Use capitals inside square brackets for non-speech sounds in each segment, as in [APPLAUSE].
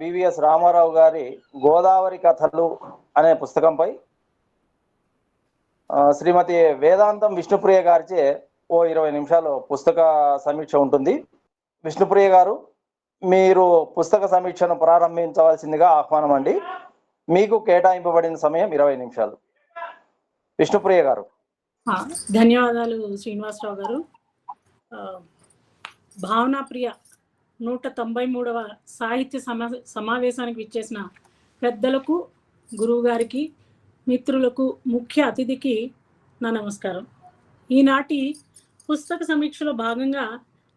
BVS Ramarao గారి గోదావరి కథలు అనే పుస్తకంపై శ్రీమతి వేదాంతం విష్ణుప్రియ గారిచే ఓ ఇరవై నిమిషాలు పుస్తక సమీక్ష ఉంటుంది. విష్ణుప్రియ గారు మీరు పుస్తక సమీక్షను ప్రారంభించవలసిందిగా ఆహ్వానం అండి మీకు కేటాయింపబడిన సమయం ఇరవై నిమిషాలు. విష్ణుప్రియ గారు. ధన్యవాదాలు శ్రీనివాసరావు గారు. భావనాప్రియ నూట తొంభై మూడవ సాహిత్య సమా సమావేశానికి విచ్చేసిన పెద్దలకు గురువు గారికి మిత్రులకు ముఖ్య అతిథికి నా నమస్కారం. ఈనాటి పుస్తక సమీక్షలో భాగంగా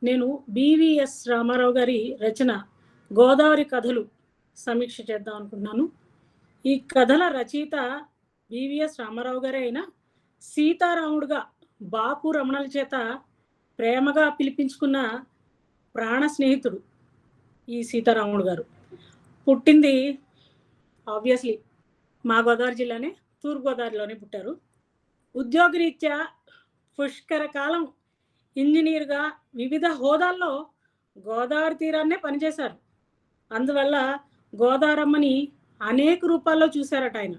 నేను బివిఎస్ రామారావు గారి రచన గోదావరి కథలు సమీక్ష చేద్దాం అనుకుంటున్నాను ఈ కథల రచయిత బివిఎస్ రామారావు గారే అయినా సీతారాముడుగా బాపు రమణల చేత ప్రేమగా పిలిపించుకున్న ప్రాణ స్నేహితుడు ఈ సీతారాముడు గారు. పుట్టింది ఆబ్వియస్లీ మా గోదావరి జిల్లానే తూర్పుగోదావరిలోనే పుట్టారు. ఉద్యోగరీత్యా పుష్కర కాలం ఇంజనీర్గా వివిధ హోదాల్లో గోదావరి తీరాన్నే పనిచేశారు. అందువల్ల గోదావరమ్మని అనేక రూపాల్లో చూశారట ఆయన.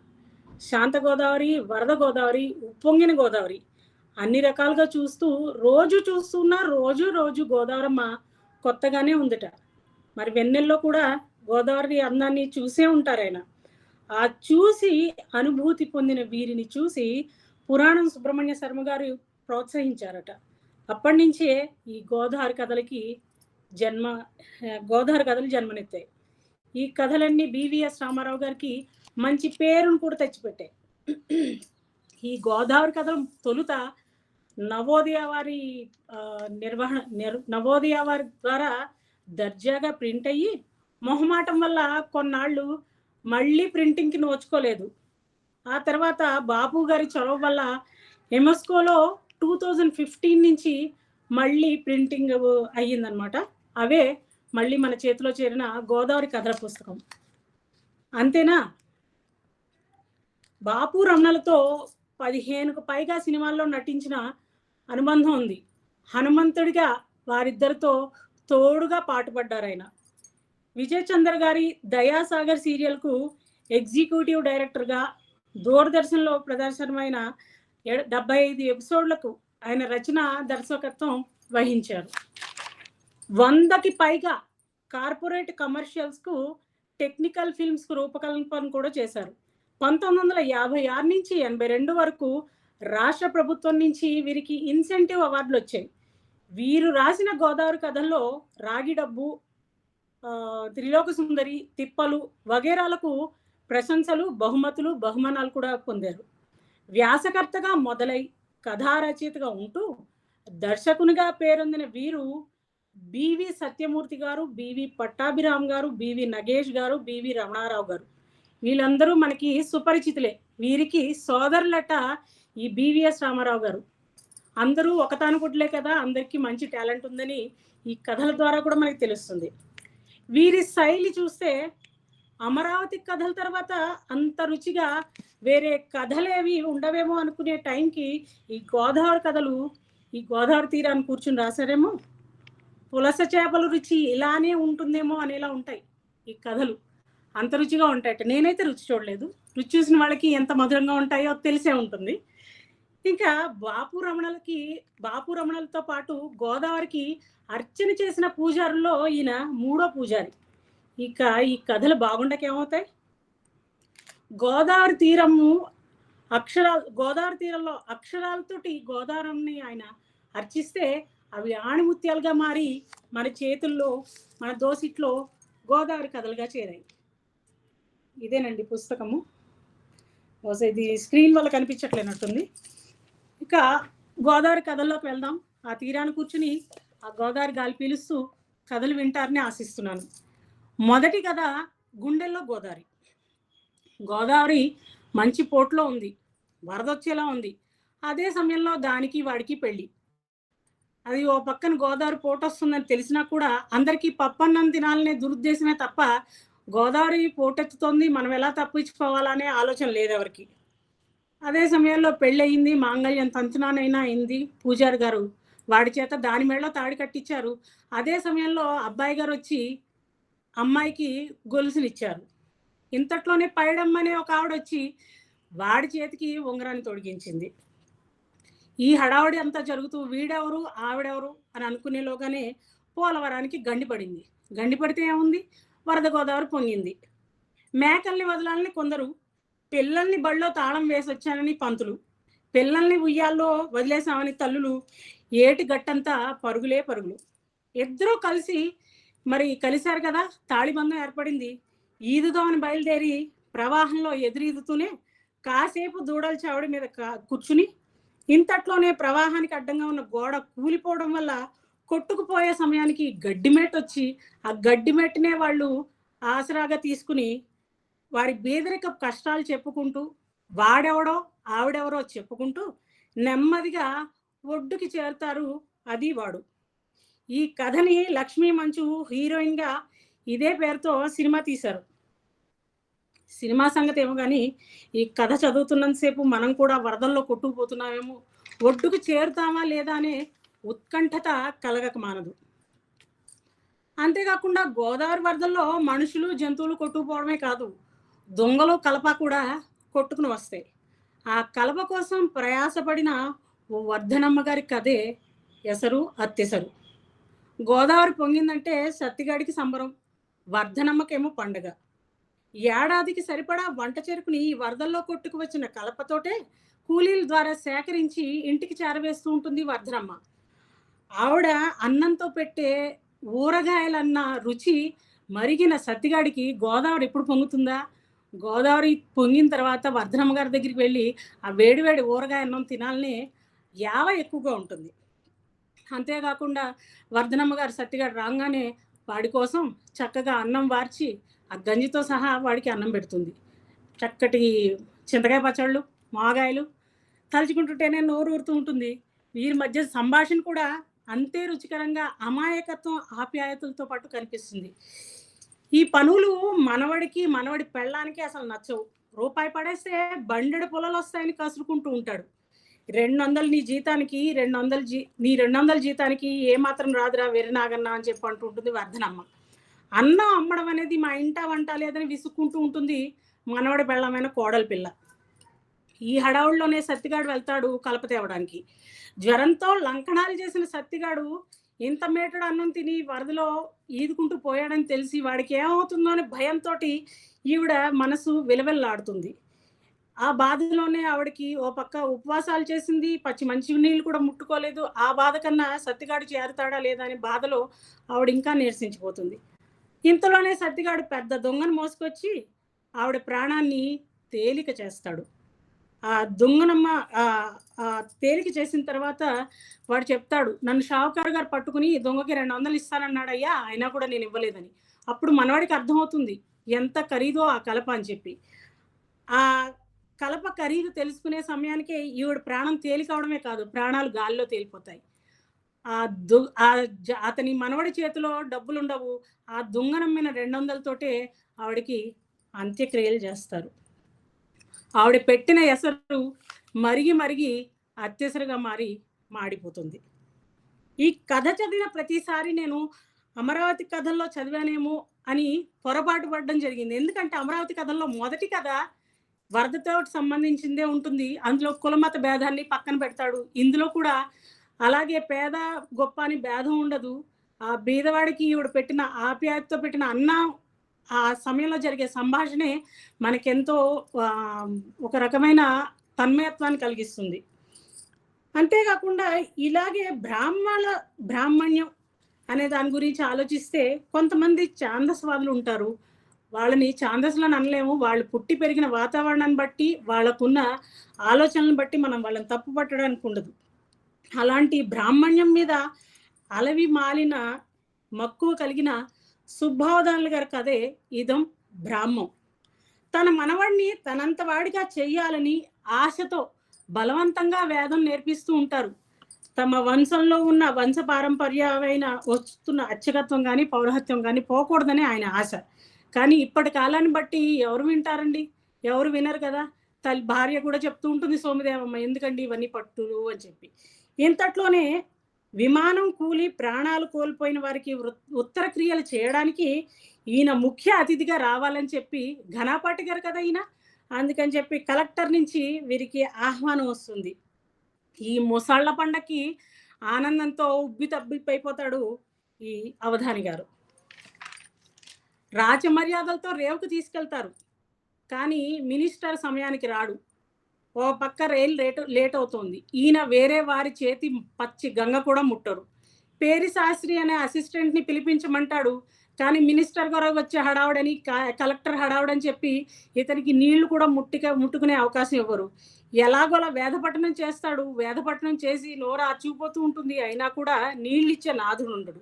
శాంత గోదావరి వరద గోదావరి ఉప్పొంగిన గోదావరి అన్ని రకాలుగా చూస్తూ రోజు చూస్తున్న రోజు రోజు గోదావరమ్మ కొత్తగానే ఉందట. మరి వెన్నెల్లో కూడా గోదావరి అందాన్ని చూసే ఉంటారు ఆయన. ఆ చూసి అనుభూతి పొందిన వీరిని చూసి పురాణం సుబ్రహ్మణ్య శర్మ గారు ప్రోత్సహించారట. అప్పటి నుంచే ఈ గోదావరి కథలకి జన్మ గోదావరి కథలు జన్మనెత్తాయి. ఈ కథలన్నీ బివిఎస్ రామారావు గారికి మంచి పేరును కూడా తెచ్చిపెట్టాయి. ఈ గోదావరి కథలు తొలుత నవోదయ వారి నిర్వహణ నిర్ నవోదయ వారి ద్వారా దర్జాగా ప్రింట్ అయ్యి మొహమాటం వల్ల కొన్నాళ్ళు మళ్ళీ ప్రింటింగ్కి నోచుకోలేదు. ఆ తర్వాత బాపు గారి చొరవ వల్ల ఎమస్కోలో టూ థౌజండ్ ఫిఫ్టీన్ నుంచి మళ్ళీ ప్రింటింగ్ అయ్యిందనమాట. అవే మళ్ళీ మన చేతిలో చేరిన గోదావరి కథల పుస్తకం. అంతేనా? బాపు రమణలతో పదిహేనుకు పైగా సినిమాల్లో నటించిన అనుబంధం ఉంది. హనుమంతుడిగా వారిద్దరితో తోడుగా పాటుపడ్డారు ఆయన విజయ్ చంద్ర గారి దయాసాగర్ సీరియల్కు ఎగ్జిక్యూటివ్ డైరెక్టర్గా దూరదర్శన్లో ప్రదర్శనమైన డెబ్బై ఐదు ఎపిసోడ్లకు ఆయన రచన దర్శకత్వం వహించారు. వందకి పైగా కార్పొరేట్ కమర్షియల్స్కు టెక్నికల్ ఫిల్మ్స్కు రూపకల్పన కూడా చేశారు. పంతొమ్మిది వందల యాభై ఆరు నుంచి ఎనభై రెండు వరకు రాష్ట్ర ప్రభుత్వం నుంచి వీరికి ఇన్సెంటివ్ అవార్డులు వచ్చాయి. వీరు రాసిన గోదావరి కథల్లో రాగి డబ్బు త్రిలోక సుందరి తిప్పలు వగేరాలకు ప్రశంసలు బహుమతులు బహుమానాలు కూడా పొందారు. వ్యాసకర్తగా మొదలై కథారచయితగా ఉంటూ దర్శకునిగా పేరొందిన వీరు బివి సత్యమూర్తి గారు బివి పట్టాభిరామ్ గారు బివి నగేష్ గారు బివి రమణారావు గారు. వీళ్ళందరూ మనకి సుపరిచితులే. వీరికి సోదరులట ఈ బివిఎస్ రామారావు గారు. అందరూ ఒకతానుకుట్లే కదా అందరికీ మంచి టాలెంట్ ఉందని ఈ కథల ద్వారా కూడా మనకి తెలుస్తుంది. వీరి శైలి చూస్తే అమరావతి కథల తర్వాత అంత రుచిగా వేరే కథలేవి ఉండవేమో అనుకునే టైంకి ఈ గోదావరి కథలు ఈ గోదావరి తీరాన్ని కూర్చుని రాశారేమో? పులస చేపల రుచి ఇలానే ఉంటుందేమో అనేలా ఉంటాయి ఈ కథలు. అంత రుచిగా ఉంటాయట. నేనైతే రుచి చూడలేదు. రుచి చూసిన వాళ్ళకి ఎంత మధురంగా ఉంటాయో తెలిసే ఉంటుంది. ఇంకా బాపు రమణలకి బాపు రమణలతో పాటు గోదావరికి అర్చన చేసిన పూజారుల్లో ఈయన మూడో పూజారి. ఇక ఈ కథలు బాగుండకేమవుతాయి? గోదావరి తీరము అక్షరాలు గోదావరి తీరంలో అక్షరాలతోటి గోదావరిని ఆయన అర్చిస్తే అవి ఆణిముత్యాలుగా మారి మన చేతుల్లో మన దోసిట్లో గోదావరి కథలుగా చేరాయి. ఇదేనండి పుస్తకము. బహుశా ఇది స్క్రీన్ వల్ల కనిపించట్లేనట్టుంది. ఇంకా గోదావరి కథల్లోకి వెళ్దాం. ఆ తీరాన్ని కూర్చుని ఆ గోదావరి గాలి పీలుస్తూ కథలు వింటారని ఆశిస్తున్నాను. మొదటి కథ గుండెల్లో గోదావరి. గోదావరి మంచి పోట్లో ఉంది. వరదొచ్చేలా ఉంది. అదే సమయంలో దానికి వాడికి పెళ్ళి. అది ఓ పక్కన గోదావరి పోటు వస్తుందని తెలిసినా కూడా అందరికీ పప్పన్నం తినాలనే దురుద్దేశమే తప్ప గోదావరి పోటెత్తుతోంది. మనం ఎలా తప్పించుకోవాలనే ఆలోచన లేదు ఎవరికి అదే సమయంలో పెళ్ళయింది మాంగళ్యం తంతునానైనా అయింది పూజారి గారు. వాడి చేత దాని మేడలో తాడి కట్టించారు. అదే సమయంలో అబ్బాయి గారు వచ్చి అమ్మాయికి గొలుసునిచ్చారు. ఇంతట్లోనే పైడమ్మ అనే ఒక ఆవిడ వచ్చి వాడి చేతికి ఉంగరాన్ని తొడిగించింది. ఈ హడావుడి అంతా జరుగుతూ వీడెవరు ఆవిడెవరు అని అనుకునేలోగానే పోలవరానికి గండి పడింది. గండి పడితే ఏముంది? వరద గోదావరి పొంగింది. మేకల్ని వదలాలని కొందరు పిల్లల్ని బళ్ళో తాళం వేసి వచ్చానని పంతులు. పిల్లల్ని ఉయ్యాల్లో వదిలేసామని తల్లులు. ఏటి గట్టంతా పరుగులే పరుగులు. ఇద్దరూ కలిసి మరి కలిశారు కదా తాళిబంధం ఏర్పడింది. ఈదుదామని బయలుదేరి ప్రవాహంలో ఎదురీదుతూనే కాసేపు దూడల చావడి మీద కా- కూర్చుని ఇంతట్లోనే ప్రవాహానికి అడ్డంగా ఉన్న గోడ కూలిపోవడం వల్ల కొట్టుకుపోయే సమయానికి గడ్డిమేట వచ్చి ఆ గడ్డిమేటనే వాళ్ళు ఆసరాగా తీసుకుని వారి బీదరిక కష్టాలు చెప్పుకుంటూ వాడెవడో ఆవిడెవరో చెప్పుకుంటూ నెమ్మదిగా ఒడ్డుకి చేరుతారు అది వాడు ఈ కథని లక్ష్మీ మంచు హీరోయిన్గా ఇదే పేరుతో సినిమా తీశారు. సినిమా సంగతి ఏమో కానీ ఈ కథ చదువుతున్నంతసేపు మనం కూడా వరదల్లో కొట్టుకుపోతున్నామేమో ఒడ్డుకు చేరుతామా లేదా అనే ఉత్కంఠత కలగక మానదు. అంతేకాకుండా గోదావరి వరదల్లో మనుషులు జంతువులు కొట్టుకుపోవడమే కాదు దొంగలు కలప కూడా కొట్టుకుని వస్తాయి. ఆ కలప కోసం ప్రయాసపడిన ఓ వర్ధనమ్మ గారి కథే ఎసరు అత్తెసరు. గోదావరి పొంగిందంటే సత్తిగాడికి సంబరం వర్ధనమ్మకేమో పండగ. ఏడాదికి సరిపడా వంట చెరుకుని ఈ వరదల్లో కొట్టుకు వచ్చిన కలపతోటే కూలీల ద్వారా సేకరించి ఇంటికి చేరవేస్తూ ఉంటుంది వర్ధనమ్మ. ఆవిడ అన్నంతో పెట్టే ఊరగాయలన్న రుచి మరిగిన సత్తిగాడికి గోదావరి ఎప్పుడు పొంగుతుందా? గోదావరి పొంగిన తర్వాత వర్ధనమ్మ గారి దగ్గరికి వెళ్ళి ఆ వేడివేడి ఊరగాయ అన్నం తినాలని యావ ఎక్కువగా ఉంటుంది. అంతేకాకుండా వర్ధనమ్మ గారు సత్తిగాడు రాగానే వాడి కోసం చక్కగా అన్నం వార్చి ఆ గంజితో సహా వాడికి అన్నం పెడుతుంది. చక్కటి చింతకాయ పచ్చళ్ళు మాగాయలు తలుచుకుంటుంటేనే నోరు ఊరుతూ ఉంటుంది. వీరి మధ్య సంభాషణ కూడా అంతే రుచికరంగా అమాయకత్వం ఆప్యాయతలతో పాటు కనిపిస్తుంది. ఈ పనులు మనవడికి మనవడి పెళ్ళానికి అసలు నచ్చవు. రూపాయి పడేస్తే బండెడు పొలాలు వస్తాయని కసురుకుంటూ ఉంటాడు. రెండు వందలు నీ జీతానికి రెండు వందలు జీ నీ రెండు వందల జీతానికి ఏ మాత్రం రాదురా వెరినాగన్నా అని చెప్పి అంటూ ఉంటుంది వర్ధనమ్మ. అన్నం అమ్మడం అనేది మా ఇంట వంట లేదని విసుక్కుంటూ ఉంటుంది మనవడి పెళ్ళమైన కోడలి పిల్ల. ఈ హడావుల్లోనే సత్తిగాడు వెళ్తాడు కలప తేవడానికి. జ్వరంతో లంకణాలు చేసిన సత్తిగాడు ఇంత మేటడు అన్నం తిని వరదలో ఈదుకుంటూ పోయాడని తెలిసి వాడికి ఏమవుతుందో అని భయంతో ఈవిడ మనసు విలవెల్లాడుతుంది. ఆ బాధలోనే ఆవిడకి ఓ పక్క ఉపవాసాలు చేసింది పచ్చి మంచి నీళ్ళు కూడా ముట్టుకోలేదు ఆ బాధ కన్నా సత్తిగాడు చేరుతాడా లేదా అనే బాధలో ఆవిడ ఇంకా నీరసించిపోతుంది. ఇంతలోనే సత్తిగాడు పెద్ద దొంగను మోసుకొచ్చి ఆవిడ ప్రాణాన్ని తేలిక చేస్తాడు. ఆ దొంగనమ్మ తేలిక చేసిన తర్వాత వాడు చెప్తాడు నన్ను షావుకారు గారు పట్టుకుని దొంగకి రెండు వందలు ఇస్తానన్నాడు అయ్యా అయినా కూడా నేను ఇవ్వలేదని. అప్పుడు మనవాడికి అర్థమవుతుంది ఎంత ఖరీదో ఆ కలప అని చెప్పి. ఆ కలప ఖరీదు తెలుసుకునే సమయానికి ఈవిడ ప్రాణం తేలికవడమే కాదు ప్రాణాలు గాల్లో తేలిపోతాయి. ఆ దు ఆ అతని మనవడి చేతిలో డబ్బులు ఉండవు ఆ దొంగనమ్మిన రెండు వందలతోటే ఆవిడకి అంత్యక్రియలు చేస్తారు. ఆవిడ పెట్టిన ఎసరు మరిగి మరిగి అత్యసరుగా మారి మాడిపోతుంది. ఈ కథ చదివిన ప్రతిసారి నేను అమరావతి కథల్లో చదివానేమో అని పొరపాటు పడడం జరిగింది. ఎందుకంటే అమరావతి కథల్లో మొదటి కథ వరదతో సంబంధించిందే ఉంటుంది. అందులో కులమత భేదాన్ని పక్కన పెడతాడు. ఇందులో కూడా అలాగే పేద గొప్ప అని భేదం ఉండదు. ఆ బీదవాడికి ఈవిడ పెట్టిన ఆప్యాయతతో పెట్టిన అన్నం ఆ సమయంలో జరిగే సంభాషణే మనకెంతో ఒక రకమైన తన్మయత్వాన్ని కలిగిస్తుంది. అంతేకాకుండా ఇలాగే బ్రాహ్మణ బ్రాహ్మణ్యం అనే దాని గురించి ఆలోచిస్తే కొంతమంది ఛాందస్వాదులు ఉంటారు. వాళ్ళని ఛాందస్లను అనలేము. వాళ్ళు పుట్టి పెరిగిన వాతావరణాన్ని బట్టి వాళ్ళకున్న ఆలోచనలను బట్టి మనం వాళ్ళని తప్పు పట్టడానికి ఉండదు. అలాంటి బ్రాహ్మణ్యం మీద అలవి మాలిన మక్కువ కలిగిన సుబ్బావధానులు గారి కథే ఇదం బ్రాహ్మం. తన మనవాడిని తనంత వాడిగా చేయాలని ఆశతో బలవంతంగా వేదం నేర్పిస్తూ ఉంటారు. తమ వంశంలో ఉన్న వంశ పారంపర్యమైన వస్తున్న అచ్చకత్వం కానీ పౌరహత్యం కానీ పోకూడదని ఆయన ఆశ. కానీ ఇప్పటి కాలాన్ని బట్టి ఎవరు వింటారండి? ఎవరు వినరు కదా? తల్లి భార్య కూడా చెప్తూ ఉంటుంది సోమదేవమ్మ ఎందుకండి ఇవన్నీ పట్టులు అని చెప్పి. ఇంతట్లోనే విమానం కూలి ప్రాణాలు కోల్పోయిన వారికి వృ- ఉత్తర క్రియలు చేయడానికి ఈయన ముఖ్య అతిథిగా రావాలని చెప్పి ఘనాపాటి గారు కదా ఈయన? అందుకని చెప్పి కలెక్టర్ నుంచి వీరికి ఆహ్వానం వస్తుంది. ఈ ముసళ్ళ పండక్కి ఆనందంతో ఉబ్బి తబ్బిపోతాడు ఈ అవధాని గారు. రాజమర్యాదలతో రేవుకు తీసుకెళ్తారు. కానీ మినిస్టర్ సమయానికి రాడు. ఓ పక్క రైలు లేట్ లేట్ అవుతోంది. ఈయన వేరే వారి చేతి పచ్చి గంగ కూడా ముట్టరు. పేరి శాస్త్రి అనే అసిస్టెంట్ని పిలిపించమంటాడు. కానీ మినిస్టర్ గారు వచ్చే హడావుడని క- కలెక్టర్ హడావుడని చెప్పి ఇతనికి నీళ్ళు కూడా ముట్టిక ముట్టుకునే అవకాశం ఇవ్వరు. ఎలాగోలా వేదపట్టణం చేస్తాడు. వేదపట్టణం చేసి నోర అచ్చిపోతూ ఉంటుంది. అయినా కూడా నీళ్ళు ఇచ్చే నాథుడు ఉండడు.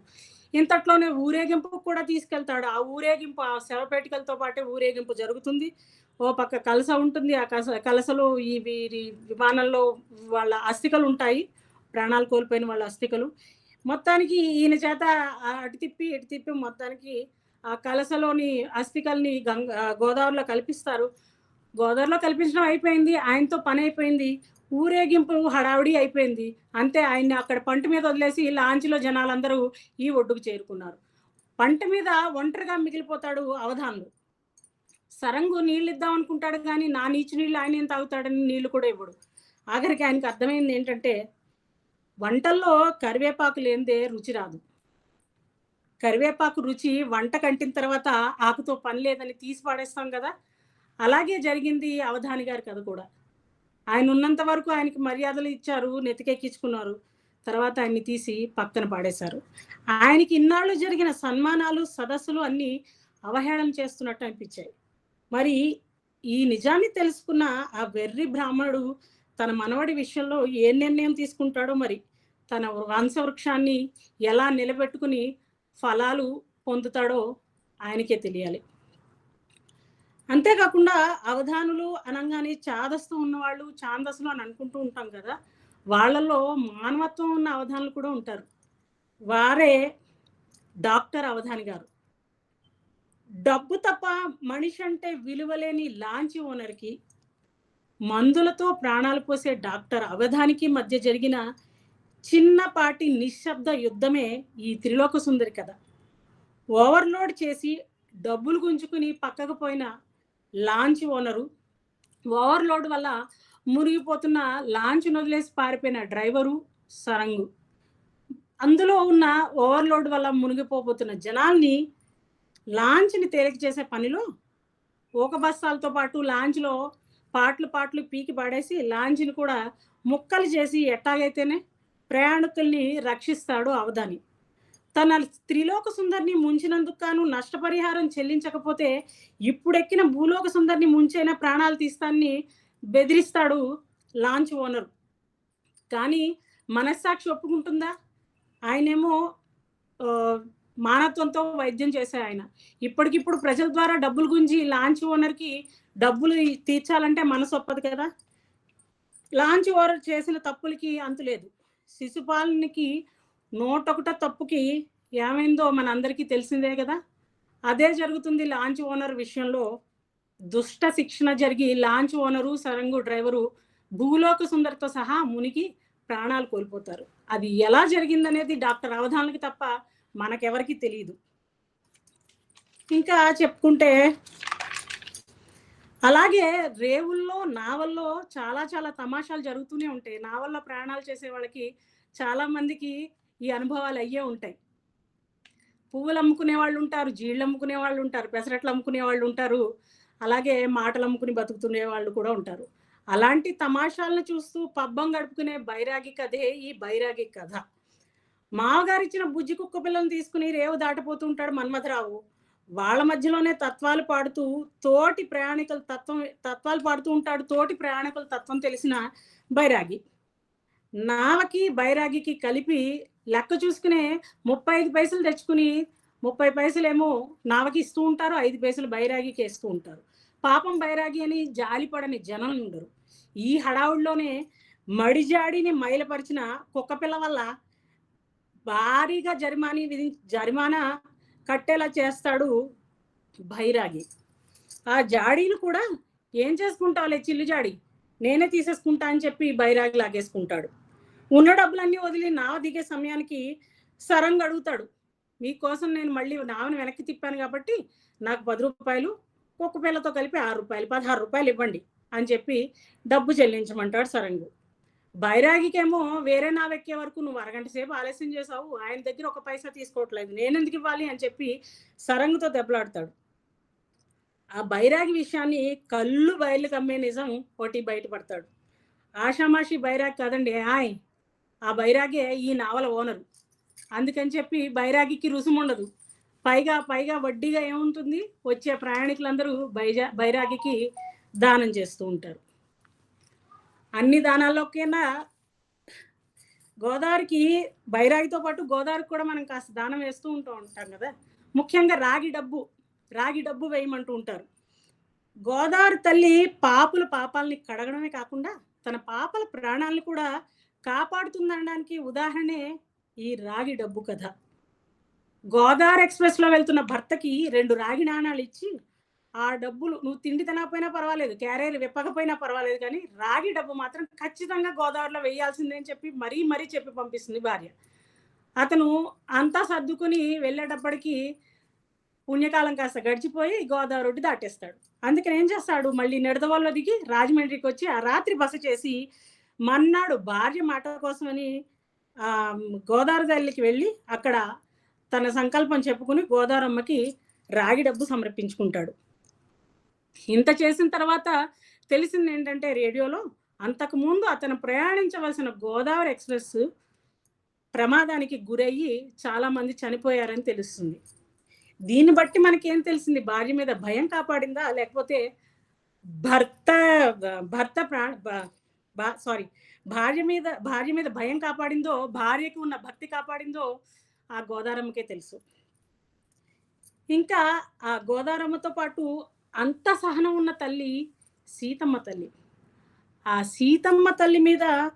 ఇంతట్లోనే ఊరేగింపు కూడా తీసుకెళ్తాడు. ఆ ఊరేగింపు ఆ శవపేటికలతో పాటే ఊరేగింపు జరుగుతుంది. ఓ పక్క కలస ఉంటుంది ఆ కలస కలసలో ఈ వీరి విమానంలో వాళ్ళ అస్థికలు ఉంటాయి ప్రాణాలు కోల్పోయిన వాళ్ళ అస్థికలు. మొత్తానికి ఈయన చేత అటు తిప్పి ఇటు తిప్పి మొత్తానికి ఆ కలసలోని అస్థికల్ని గంగ గోదావరిలో కల్పిస్తారు. గోదావరిలో కల్పించడం అయిపోయింది ఆయనతో పని అయిపోయింది ఊరేగింపు హడావిడి అయిపోయింది. అంతే ఆయన్ని అక్కడ పంట మీద వదిలేసి లాంచ్లో జనాలందరూ ఈ ఒడ్డుకు చేరుకున్నారు. పంట మీద ఒంటరిగా మిగిలిపోతాడు అవధానులు. సరంగు నీళ్ళు ఇద్దాం అనుకుంటాడు కానీ నా నీచు నీళ్ళు ఆయన ఏం తాగుతాడని నీళ్ళు కూడా ఇవ్వడు. ఆఖరికి ఆయనకి అర్థమైంది ఏంటంటే వంటల్లో కరివేపాకు లేనిదే రుచి రాదు. కరివేపాకు రుచి వంట కంటిన తర్వాత ఆకుతో పని లేదని తీసి పాడేస్తాం కదా అలాగే జరిగింది అవధాని గారి కథ కూడా. ఆయన ఉన్నంత వరకు ఆయనకి మర్యాదలు ఇచ్చారు నెతికెక్కించుకున్నారు. తర్వాత ఆయన్ని తీసి పక్కన పాడేశారు. ఆయనకి ఇన్నాళ్ళు జరిగిన సన్మానాలు సదస్సులు అన్నీ అవహేళన చేస్తున్నట్టు అనిపించాయి. మరి ఈ నిజాన్ని తెలుసుకున్న ఆ వెర్రి బ్రాహ్మణుడు తన మనవడి విషయంలో ఏ నిర్ణయం తీసుకుంటాడో మరి? తన వంశవృక్షాన్ని ఎలా నిలబెట్టుకుని ఫలాలు పొందుతాడో ఆయనకే తెలియాలి. అంతేకాకుండా అవధానులు అనగానే చాదస్తు ఉన్నవాళ్ళు ఛాందస్సులు అని అనుకుంటూ ఉంటాం కదా? వాళ్ళలో మానవత్వం ఉన్న అవధానులు కూడా ఉంటారు. వారే డాక్టర్ అవధాని గారు. డబ్బు తప్ప మనిషి అంటే విలువలేని లాంచి ఓనర్కి మందులతో ప్రాణాలు పోసే డాక్టర్ అవధానికి మధ్య జరిగిన చిన్నపాటి నిశ్శబ్ద యుద్ధమే ఈ త్రిలోక సుందరి కథ. ఓవర్లోడ్ చేసి డబ్బులు గుంజుకుని పక్కకు పోయిన లాంచ్ ఓనరు ఓవర్లోడ్ వల్ల మునిగిపోతున్న లాంచ్ వదిలేసి పారిపోయిన డ్రైవరు సరంగు. అందులో ఉన్న ఓవర్లోడ్ వల్ల మునిగిపోబోతున్న జనాల్ని లాంచ్ని తేలిక చేసే పనిలో ఒక బస్తాలతో పాటు లాంచ్లో పాటలు పాటలు పీకి పాడేసి లాంచ్ని కూడా ముక్కలు చేసి ఎట్టాగైతేనే ప్రయాణికుల్ని రక్షిస్తాడు అవధాని. తన త్రిలోక సుందరిని ముంచినందుకు గాను నష్టపరిహారం చెల్లించకపోతే ఇప్పుడెక్కిన భూలోక సుందరిని ముంచైనా ప్రాణాలు తీస్తాన్ని బెదిరిస్తాడు లాంచ్ ఓనర్. కానీ మనస్సాక్షి ఒప్పుకుంటుందా? ఆయనేమో మానత్వంతో మానవత్వంతో వైద్యం చేసే ఆయన. ఇప్పటికిప్పుడు ప్రజల ద్వారా డబ్బులు గుంజి లాంచ్ ఓనర్కి డబ్బులు తీర్చాలంటే మనసు ఒప్పదు కదా? లాంచ్ ఓనర్ చేసిన తప్పులకి అంతులేదు శిశుపాలనికి నూటొకట తప్పుకి ఏమైందో మన అందరికీ తెలిసిందే కదా? అదే జరుగుతుంది లాంచ్ ఓనర్ విషయంలో. దుష్ట శిక్షణ జరిగి లాంచ్ ఓనరు సరంగు డ్రైవరు భూలోక సుందరితో సహా మునిగి ప్రాణాలు కోల్పోతారు. అది ఎలా జరిగిందనేది డాక్టర్ అవధానులకి తప్ప మనకెవరికి తెలియదు ఇంకా చెప్పుకుంటే అలాగే రేవుల్లో నావల్లో చాలా చాలా తమాషాలు జరుగుతూనే ఉంటాయి. నావల్లో ప్రయాణాలు చేసే వాళ్ళకి చాలా మందికి ఈ అనుభవాలు అయ్యే ఉంటాయి. పువ్వులు అమ్ముకునే వాళ్ళు ఉంటారు జీళ్ళు అమ్ముకునే వాళ్ళు ఉంటారు పెసరట్లు అమ్ముకునే వాళ్ళు ఉంటారు అలాగే మాటలు అమ్ముకుని బతుకుతునే వాళ్ళు కూడా ఉంటారు. అలాంటి తమాషాలను చూస్తూ పబ్బం గడుపుకునే బైరాగి కథే ఈ బైరాగి కథ. మామగారు ఇచ్చిన బుజ్జి కుక్క పిల్లల్ని తీసుకుని రేవు దాటిపోతుంటాడు మన్మథరావు వాళ్ళ మధ్యలోనే తత్వాలు పాడుతూ తోటి ప్రయాణికుల తత్వం తత్వాలు పాడుతూ ఉంటాడు తోటి ప్రయాణికుల తత్వం తెలిసిన బైరాగి. నావకి బైరాగికి కలిపి లెక్క చూసుకునే ముప్పై ఐదు పైసలు తెచ్చుకుని ముప్పై పైసలు ఏమో నావకి ఇస్తూ ఉంటారు ఐదు పైసలు బైరాగికి వేస్తూ ఉంటారు. పాపం బైరాగి అని జాలిపడని జనం ఉండరు. ఈ హడావుడిలోనే మడిజాడిని మైలపరిచిన కుక్క పిల్ల వల్ల భారీగా జరిమానీ విధి జరిమానా కట్టేలా చేస్తాడు బైరాగి. ఆ జాడీలు కూడా ఏం చేసుకుంటావులే చిల్లు జాడి? నేనే తీసేసుకుంటా అని చెప్పి బైరాగి లాగేసుకుంటాడు. ఉన్న డబ్బులన్నీ వదిలి నావ దిగే సమయానికి సరంగా అడుగుతాడు. మీకోసం నేను మళ్ళీ నావని వెనక్కి తిప్పాను కాబట్టి నాకు పది రూపాయలు కుక్క పిల్లతో కలిపి ఆరు రూపాయలు పదహారు రూపాయలు ఇవ్వండి అని చెప్పి డబ్బు చెల్లించమంటాడు సరంగు. బైరాగికేమో వేరే నా వెక్కే వరకు నువ్వు అరగంట సేపు ఆలస్యం చేసావు ఆయన దగ్గర ఒక పైసా తీసుకోవట్లేదు నేను ఎందుకు ఇవ్వాలి అని చెప్పి సరంగుతో దెబ్బలాడతాడు. ఆ బైరాగి విషయాన్ని కళ్ళు బయలు కమ్మే నిజం ఒకటి బయటపడతాడు. ఆషామాషి బైరాగి కాదండి ఆయ్ ఆ బైరాగే ఈ నావల ఓనరు. అందుకని చెప్పి బైరాగికి రుసుము ఉండదు. పైగా పైగా వడ్డీగా ఏముంటుంది? వచ్చే ప్రయాణికులందరూ బైజా బైరాగికి దానం చేస్తూ ఉంటారు. అన్ని దానాల్లోకైనా గోదావరికి బైరాగితో పాటు గోదావరికి కూడా మనం కాస్త దానం వేస్తూ ఉంటూ ఉంటాం కదా. ముఖ్యంగా రాగి డబ్బు రాగి డబ్బు వేయమంటూ ఉంటారు. గోదావరి తల్లి పాపుల పాపాలని కడగడమే కాకుండా తన పాపల ప్రాణాలను కూడా కాపాడుతుందనడానికి ఉదాహరణే ఈ రాగి డబ్బు కథ. గోదావరి ఎక్స్ప్రెస్లో వెళ్తున్న భర్తకి రెండు రాగి నాణాలు ఇచ్చి ఆ డబ్బులు నువ్వు తిండి తినకపోయినా పర్వాలేదు క్యారియర్ విప్పకపోయినా పర్వాలేదు కానీ రాగి డబ్బు మాత్రం ఖచ్చితంగా గోదావరిలో వేయాల్సిందే అని చెప్పి మరీ మరీ చెప్పి పంపిస్తుంది భార్య. అతను అంతా సర్దుకుని వెళ్ళేటప్పటికి పుణ్యకాలం కాస్త గడిచిపోయి గోదావరి ఒడ్డు దాటేస్తాడు. అందుకని ఏం చేస్తాడు? మళ్ళీ నిడదవాళ్ళు దిగి రాజమండ్రికి వచ్చి ఆ రాత్రి బస చేసి మన్నాడు భార్య మాట కోసమని ఆ గోదావరి తల్లికి వెళ్ళి అక్కడ తన సంకల్పం చెప్పుకుని గోదావరమ్మకి రాగి డబ్బు సమర్పించుకుంటాడు. ఇంత చేసిన తర్వాత తెలిసింది ఏంటంటే రేడియోలో అంతకుముందు అతను ప్రయాణించవలసిన గోదావరి ఎక్స్ప్రెస్ ప్రమాదానికి గురయ్యి చాలామంది చనిపోయారని తెలుస్తుంది. దీన్ని బట్టి మనకి ఏం తెలిసింది? భార్య మీద భయం కాపాడిందా? లేకపోతే భర్త భర్త ప్రాణ సారీ భార్య మీద భార్య మీద భయం కాపాడిందో భార్యకు ఉన్న భక్తి కాపాడిందో ఆ గోదారమ్మకే తెలుసు. ఇంకా ఆ గోదారమ్మతో పాటు అంత సహనం ఉన్న తల్లి సీతమ్మ తల్లి. ఆ సీతమ్మ తల్లి మీద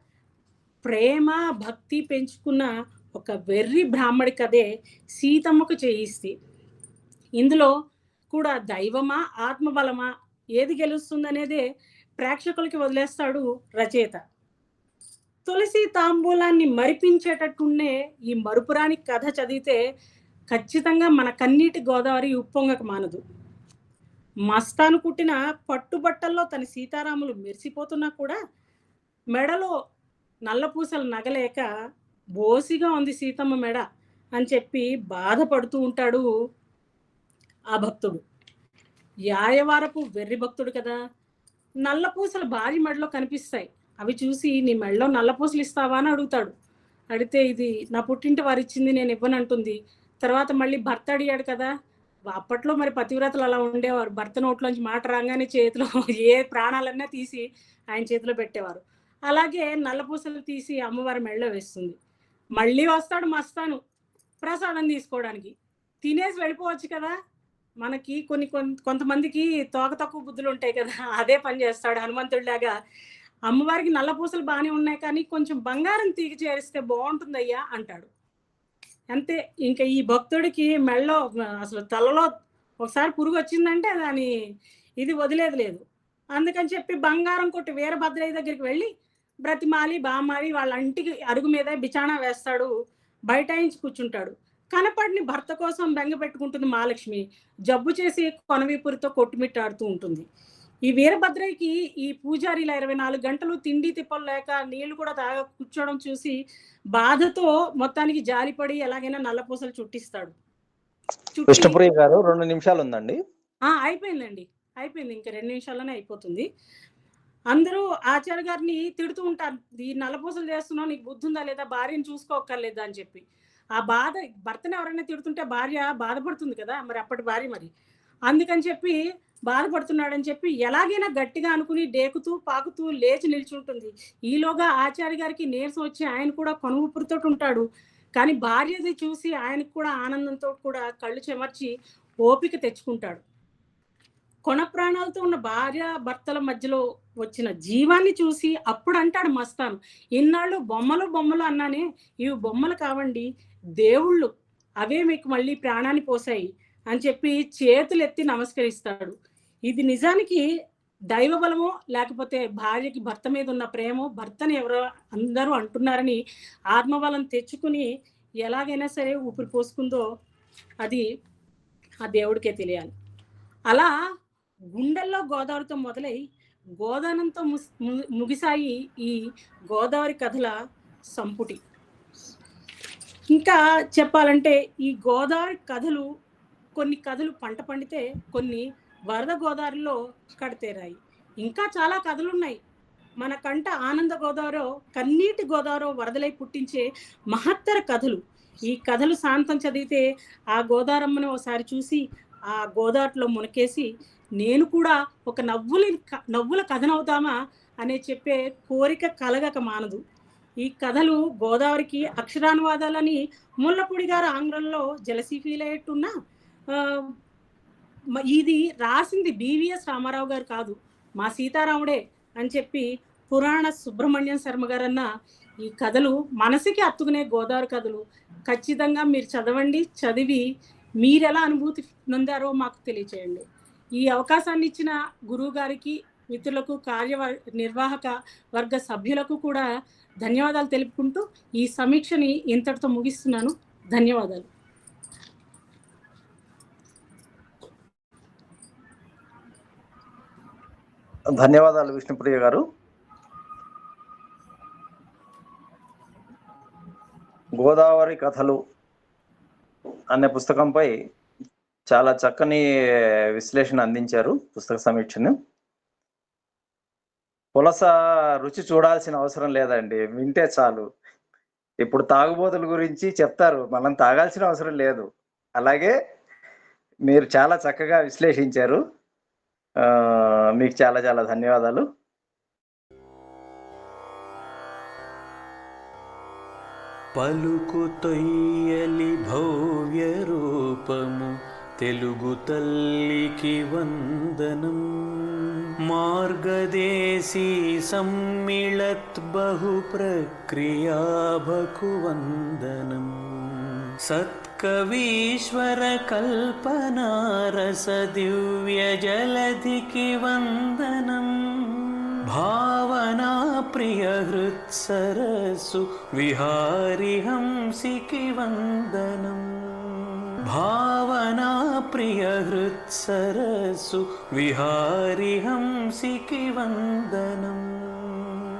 ప్రేమ భక్తి పెంచుకున్న ఒక వెర్రి బ్రాహ్మడి కథే సీతమ్మకు చేయిస్తే. ఇందులో కూడా దైవమా ఆత్మబలమా ఏది గెలుస్తుందనేదే ప్రేక్షకులకి వదిలేస్తాడు రచయిత. తులసి తాంబూలాన్ని మరిపించేటట్టుండే ఈ మరుపురాని కథ చదివితే ఖచ్చితంగా మన కన్నీటి గోదావరి ఉప్పొంగక మానదు. మస్తాను కుట్టిన పట్టుబట్టల్లో తన సీతారాములు మెరిసిపోతున్నా కూడా మెడలో నల్లపూసలు నగలేక బోసిగా ఉంది సీతమ్మ మెడ అని చెప్పి బాధపడుతూ ఉంటాడు ఆ భక్తుడు. యాయవారపు వెర్రి భక్తుడు కదా. నల్లపూసలు భారీ మెడలో కనిపిస్తాయి. అవి చూసి నీ మెడలో నల్లపూసలు ఇస్తావా అని అడుగుతాడు. అడిగితే ఇది నా పుట్టింటి వారు ఇచ్చింది నేను ఇవ్వనంటుంది. తర్వాత మళ్ళీ భర్త అడిగాడు కదా. అప్పట్లో మరి పతివ్రతలు అలా ఉండేవారు. భర్త నోట్లోంచి మాట రాగానే చేతిలో [LAUGHS] ఏ ప్రాణాలన్నా తీసి ఆయన చేతిలో పెట్టేవారు. అలాగే నల్లపూసలు తీసి అమ్మవారి మెడలో వేస్తుంది. మళ్ళీ వస్తాడు మస్తాను ప్రసాదం తీసుకోవడానికి. తినేసి వెళ్ళిపోవచ్చు కదా. మనకి కొన్ని కొంతమందికి తోక తక్కువ బుద్ధులు ఉంటాయి కదా. అదే పని చేస్తాడు హనుమంతుడిలాగా. అమ్మవారికి నల్లపూసలు బాగానే ఉన్నాయి కానీ కొంచెం బంగారం తీగి చేరిస్తే బాగుంటుందయ్యా అంటాడు. అంతే. ఇంకా ఈ భక్తుడికి మెళ్ళో అసలు తలలో ఒకసారి పురుగు వచ్చిందంటే దాని ఇది వదిలేదు లేదు. అందుకని చెప్పి బంగారం కొట్టి వీరభద్రయ్య దగ్గరికి వెళ్ళి బ్రతిమాలి బామాలి వాళ్ళ ఇంటికి అరుగు మీద బిచాణా వేస్తాడు బయటాయించి కూర్చుంటాడు. కనపడిని భర్త కోసం బెంగ పెట్టుకుంటుంది మహాలక్ష్మి. జబ్బు చేసి కొనవీపురితో కొట్టుమిట్టాడుతూ ఉంటుంది. ఈ వీరభద్రయ్యకి ఈ పూజారి ఇలా ఇరవై నాలుగు గంటలు తిండి తిప్పలు లేక నీళ్ళు కూడా తాగ కూర్చోవడం చూసి బాధతో మొత్తానికి జారిపడి ఎలాగైనా నల్లపూసలు చుట్టిస్తాడు. విష్ణుప్రియ గారు రెండు నిమిషాలు ఉందండి. ఆ, అయిపోయిందండి. అయిపోయింది. ఇంకా రెండు నిమిషాల్లోనే అయిపోతుంది. అందరూ ఆచార్య గారిని తిడుతూ ఉంటారు. ఈ నల్లపూసలు చేస్తున్నావు నీకు బుద్ధి ఉందా లేదా? భార్యను చూసుకోక్కర్లేదా? అని చెప్పి. ఆ బాధ భర్తను ఎవరైనా తిడుతుంటే భార్య బాధపడుతుంది కదా మరి అప్పటి భార్య మరి. అందుకని చెప్పి బాధపడుతున్నాడని చెప్పి ఎలాగైనా గట్టిగా అనుకుని డేకుతూ పాకుతూ లేచి నిల్చుంటుంది. ఈలోగా ఆచార్య గారికి నీరసం వచ్చి ఆయన కూడా కొనుగుపురితో ఉంటాడు. కానీ భార్యది చూసి ఆయనకు కూడా ఆనందంతో కూడా కళ్ళు చెమర్చి ఓపిక తెచ్చుకుంటాడు. కొన ప్రాణాలతో ఉన్న భార్య భర్తల మధ్యలో వచ్చిన జీవాన్ని చూసి అప్పుడు అంటాడు మస్తాను ఇన్నాళ్ళు బొమ్మలు బొమ్మలు అన్నానే ఇవి బొమ్మలు కావండి దేవుళ్ళు అవే మీకు మళ్ళీ ప్రాణాన్ని పోసాయి అని చెప్పి చేతులు ఎత్తి నమస్కరిస్తాడు. ఇది నిజానికి దైవ బలమో లేకపోతే భార్యకి భర్త మీద ఉన్న ప్రేమో భర్తని ఎవరో అందరూ అంటున్నారని ఆత్మబలం తెచ్చుకుని ఎలాగైనా సరే ఊపిరి పోసుకుందో అది ఆ దేవుడికే తెలియాలి. అలా గుండెల్లో గోదావరితో మొదలై గోదానంతో ము- ముగిసాయి ఈ గోదావరి కథల సంపుటి. ఇంకా చెప్పాలంటే ఈ గోదావరి కథలు కొన్ని కథలు పంట పండితే కొన్ని వరద గోదావరిలో కడతేరాయి. ఇంకా చాలా కథలున్నాయి. మన కంట ఆనంద గోదావరి కన్నీటి గోదావరి వరదలై పుట్టించే మహత్తర కథలు. ఈ కథలు శాంతం చదివితే ఆ గోదారమ్మను ఒకసారి చూసి ఆ గోదావరిలో మునకేసి నేను కూడా ఒక నవ్వుల నవ్వుల కథనవుతామా అనే చెప్పే కోరిక కలగక మానదు. ఈ కథలు గోదావరికి అక్షరానువాదాలని ముల్లపూడి గారు ఆంగ్లంలో జలసీ ఫీల్ అయ్యేట్టున్నా ఇది రాసింది బివిఎస్ రామారావు గారు కాదు. మా సీతారాముడే అని చెప్పి పురాణ సుబ్రహ్మణ్యం శర్మ గారన్న ఈ కథలు మనసుకి అత్తుకునే గోదావరి కథలు. ఖచ్చితంగా మీరు చదవండి చదివి మీరెలా అనుభూతి నొందారో మాకు తెలియచేయండి. ఈ అవకాశాన్ని ఇచ్చిన గురువు గారికి మిత్రులకు కార్య నిర్వాహక వర్గ సభ్యులకు కూడా ధన్యవాదాలు తెలుపుకుంటూ ఈ సమీక్షని ఇంతటితో ముగిస్తున్నాను. ధన్యవాదాలు. ధన్యవాదాలు విష్ణుప్రియ గారు. గోదావరి కథలు అనే పుస్తకంపై చాలా చక్కని విశ్లేషణ అందించారు పుస్తక సమీక్షను. పులస రుచి చూడాల్సిన అవసరం లేదండి వింటే చాలు. ఇప్పుడు తాగుబోతుల గురించి చెప్తారు మనం తాగాల్సిన అవసరం లేదు. అలాగే మీరు చాలా చక్కగా విశ్లేషించారు. మీకు చాలా చాలా ధన్యవాదాలు. పలుకు తొయ్యలి భవ్య రూపము తెలుగు తల్లికి వందనం. మార్గదేశీ సమ్మిళత్ బహు ప్రక్రియా ప్రక్రియాభకు వందనం. సత్ ಕವೀಶ್ವರ ಕಲ್ಪನಾರಸ ದಿವ್ಯ ಜಲಧಿಕಿ ವಂದನಂ ಭಾವನಾ ಪ್ರಿಯ ಹೃತ್ಸರಸು ವಿಹಾರಿ ಹಂಸಿಕಿ ವಂದನಂ ಭಾವನಾ ಪ್ರಿಯ ಹೃತ್ಸರಸು ವಿಹಾರಿ ಹಂಸಿಕಿ ವಂದನಂ